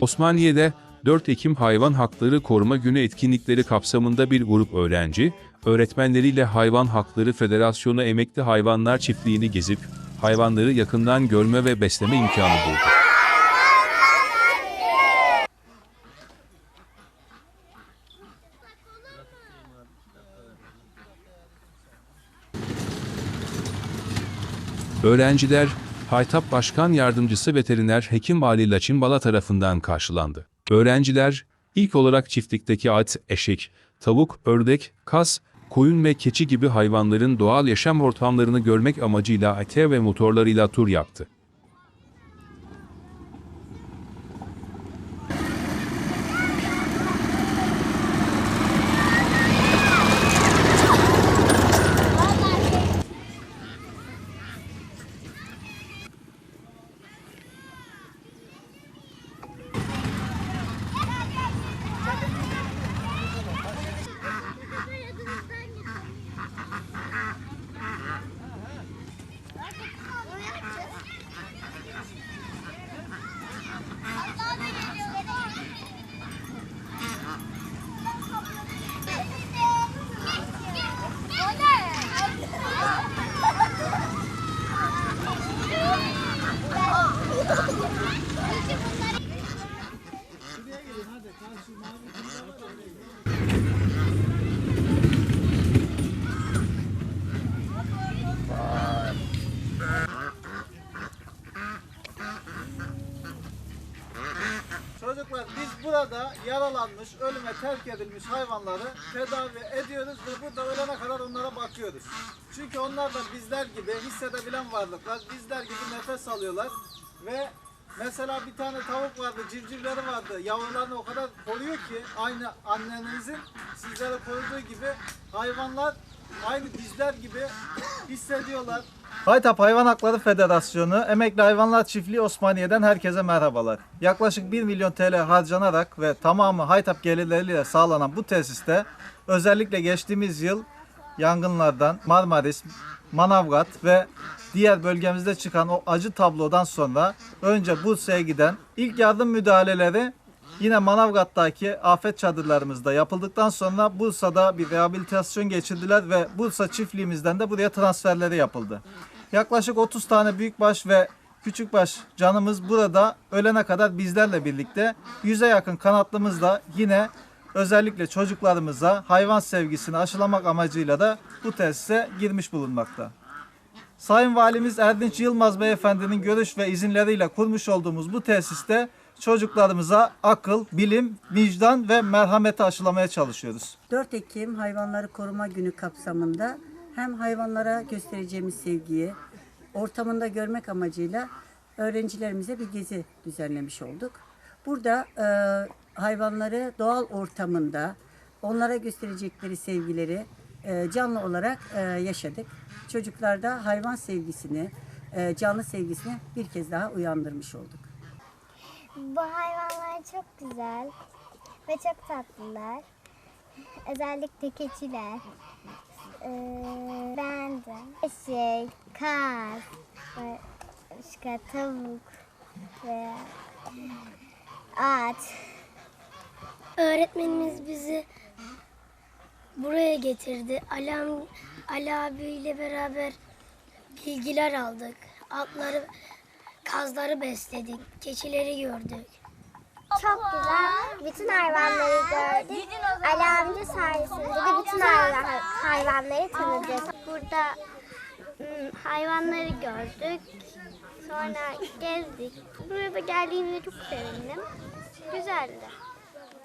Osmaniye'de 4 Ekim Hayvan Hakları Koruma Günü etkinlikleri kapsamında bir grup öğrenci, öğretmenleriyle Hayvan Hakları Federasyonu Emekli Hayvanlar Çiftliği'ni gezip hayvanları yakından görme ve besleme imkanı buldu. Öğrenciler, Haytap Başkan Yardımcısı Veteriner Hekim Ali Laçin Bala tarafından karşılandı. Öğrenciler, ilk olarak çiftlikteki at, eşek, tavuk, ördek, kas, koyun ve keçi gibi hayvanların doğal yaşam ortamlarını görmek amacıyla ate ve motorlarıyla tur yaptı. Burada yaralanmış, ölüme terk edilmiş hayvanları tedavi ediyoruz ve burada ölene kadar onlara bakıyoruz. Çünkü onlar da bizler gibi hissedebilen varlıklar, bizler gibi nefes alıyorlar ve mesela bir tane tavuk vardı, civcivleri vardı, yavrularını o kadar koruyor ki aynı annenizin sizlere koruduğu gibi hayvanlar aynı bizler gibi hissediyorlar. Haytap Hayvan Hakları Federasyonu Emekli Hayvanlar Çiftliği Osmaniye'den herkese merhabalar. Yaklaşık 1 milyon TL harcanarak ve tamamı Haytap gelirleriyle sağlanan bu tesiste özellikle geçtiğimiz yıl yangınlardan Marmaris, Manavgat ve diğer bölgemizde çıkan o acı tablodan sonra önce Bursa'ya giden ilk yardım müdahaleleri Yine Manavgat'taki afet çadırlarımızda yapıldıktan sonra Bursa'da bir rehabilitasyon geçirdiler ve Bursa çiftliğimizden de buraya transferleri yapıldı. Yaklaşık 30 tane büyükbaş ve küçükbaş canımız burada ölene kadar bizlerle birlikte yüze yakın kanatlımız da yine özellikle çocuklarımıza hayvan sevgisini aşılamak amacıyla da bu tesise girmiş bulunmakta. Sayın Valimiz Erdinç Yılmaz Beyefendinin görüş ve izinleriyle kurmuş olduğumuz bu tesiste çocuklarımıza akıl, bilim, vicdan ve merhameti aşılamaya çalışıyoruz. 4 Ekim Hayvanları Koruma Günü kapsamında hem hayvanlara göstereceğimiz sevgiyi ortamında görmek amacıyla öğrencilerimize bir gezi düzenlemiş olduk. Burada e, hayvanları doğal ortamında onlara gösterecekleri sevgileri e, canlı olarak e, yaşadık. Çocuklarda hayvan sevgisini, e, canlı sevgisini bir kez daha uyandırmış olduk. Bu hayvanlar çok güzel ve çok tatlılar. Özellikle keçiler. Ee, beğendim. Eşek, kaz, başka tavuk ve at. Öğretmenimiz bizi buraya getirdi. Ali, am- Ali abiyle beraber bilgiler aldık. Atları, kazları besledik. Keçileri gördük. Çok güzel. Bütün hayvanları gördük. Ali amca sayesinde de bütün hayvan, hayvanları tanıdık. Burada ım, hayvanları gördük. Sonra gezdik. Buraya geldiğimde çok sevindim. Güzeldi.